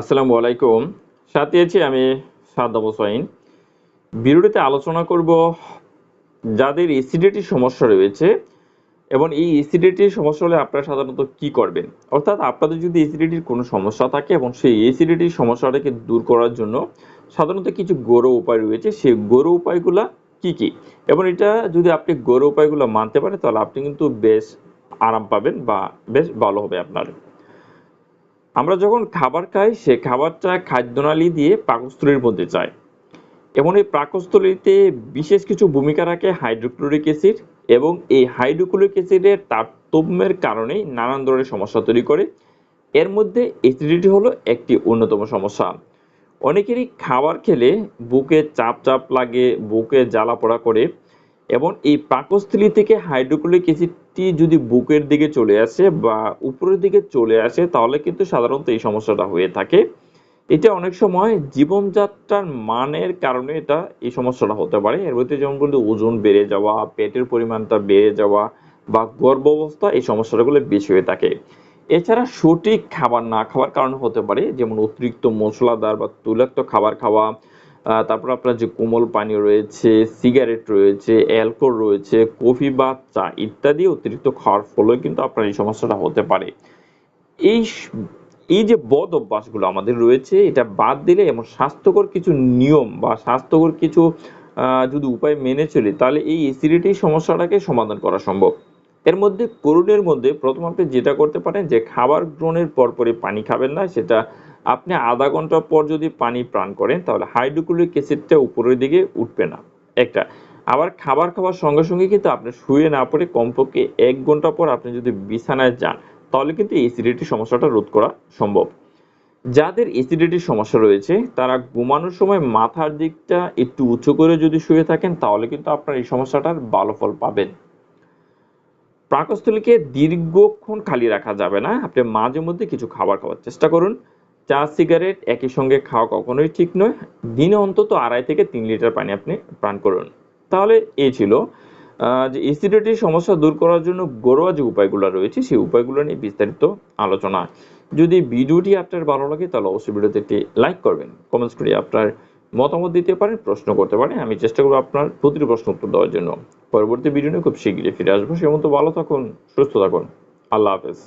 আসসালামু আলাইকুম। সাথে আছি আমি সাদ্দাম হোসাইন। ভিডিওটিতে আলোচনা করব যাদের এসিডিটির সমস্যা রয়েছে এবং এই এসিডিটির সমস্যা হলে আপনারা সাধারণত কি করবেন? অর্থাৎ আপনাদের যদি এসিডিটির কোনো সমস্যা থাকে এবং সেই এসিডিটির সমস্যাটাকে দূর করার জন্য সাধারণত কিছু গৌরব উপায় রয়েছে। সেই গৌরব উপায়গুলো কি কি? এবং এটা যদি আপনি গৌরব উপায়গুলো মানতে পারেন, তাহলে আপনি কিন্তু বেশ আরাম পাবেন বা বেশ ভালো হবে আপনার। আমরা যখন খাবার খাই, সে খাবারটা খাদ্যনালী দিয়ে পাকস্থলীর মধ্যে যায়। এবং এই পাকস্থলীতে বিশেষ কিছু ভূমিকা রাখে হাইড্রোক্লোরিক অ্যাসিড এবং এই হাইড্রোক্লোরিক অ্যাসিডের তারতম্যের কারণেই নানান ধরনের সমস্যা তৈরি করে। এর মধ্যে অ্যাসিডিটি হলো একটি অন্যতম সমস্যা। অনেকেরই খাবার খেলে বুকে চাপ চাপ লাগে, বুকে জ্বালা পোড়া করে এবং এই পাকস্থলী থেকে হাইড্রোক্লোরিক অ্যাসিডটি যদি বুকের দিকে চলে আসে বা উপরের দিকে চলে আসে, তাহলে কিন্তু সাধারণত এই সমস্যাটা হয়ে থাকে। এটা অনেক সময় জীবনযাত্রার মানের কারণে এটা এই সমস্যাটা হতে পারে। এর মধ্যে যেমন বলতে ওজন বেড়ে যাওয়া, পেটের পরিমাণটা বেড়ে যাওয়া বা গর্ভাবস্থা এই সমস্যাগুলো বেশি হয়ে থাকে। এছাড়া সঠিক খাবার না খাওয়ার কারণে হতে পারে, যেমন অতিরিক্ত মশলাদার বা তৈলাক্ত খাবার খাওয়া তারপর আপনার যে কোমল পানীয় রয়েছে সিগারেট রয়েছে অ্যালকোহল রয়েছে কফি বা চা ইত্যাদি অতিরিক্ত খাওয়ার ফলেও কিন্তু আপনার এই সমস্যাটা হতে পারে। এই এই যে বদ অভ্যাসগুলো আমাদের রয়েছে, এটা বাদ দিলে এবং স্বাস্থ্যকর কিছু নিয়ম বা স্বাস্থ্যকর কিছু যদি উপায় মেনে চলি, তাহলে এই অ্যাসিডিটি সমস্যাটাকে সমাধান করা সম্ভব। এর মধ্যে, করুণের মধ্যে প্রথম আপনি যেটা করতে পারেন যে, খাবার গ্রহণের পরপরই পানি খাবেন না, সেটা আপনি আধা ঘণ্টা পর যদি পানি পান করেন, তাহলে হাইড্রোক্লোরিক অ্যাসিডটা উপরের দিকে উঠবে না। একটা, আবার খাবার খাওয়ার সঙ্গে সঙ্গে কিন্তু আপনি শুয়ে না পড়ে কমপক্ষে এক ঘণ্টা পর আপনি যদি বিছানায় যান, তাহলে কিন্তু অ্যাসিডিটির সমস্যাটা রোধ করা সম্ভব। যাদের অ্যাসিডিটির সমস্যা রয়েছে, তারা ঘুমানোর সময় মাথার দিকটা একটু উঁচু করে যদি শুয়ে থাকেন, তাহলে কিন্তু আপনার এই সমস্যাটার ভালো ফল পাবেন। পাকস্থলীকে দীর্ঘক্ষণ খালি রাখা যাবে না, আপনি মাঝে মধ্যে কিছু খাবার খাওয়ার চেষ্টা করুন। চা, সিগারেট একই সঙ্গে খাওয়া কখনোই ঠিক নয়। দিনে অন্তত আড়াই থেকে তিন লিটার পানি আপনি পান করুন। তাহলে এই ছিল যে অ্যাসিডিটির সমস্যা দূর করার জন্য ঘরোয়া যে উপায়গুলো রয়েছে, সেই উপায়গুলো নিয়ে বিস্তারিত আলোচনা। যদি ভিডিওটি আপনার ভালো লাগে, তাহলে অবশ্যই ভিডিওতে একটি লাইক করবেন। কমেন্টস করে আপনার মতামত দিতে পারেন প্রশ্ন করতে পারেন আমি চেষ্টা করব আপনার প্রতিটি প্রশ্ন উত্তর দেওয়ার জন্য। পরবর্তী ভিডিও নিয়ে খুব শীঘ্রই ফিরে আসব। সে মতো ভালো থাকুন, সুস্থ থাকুন। আল্লাহ হাফেজ।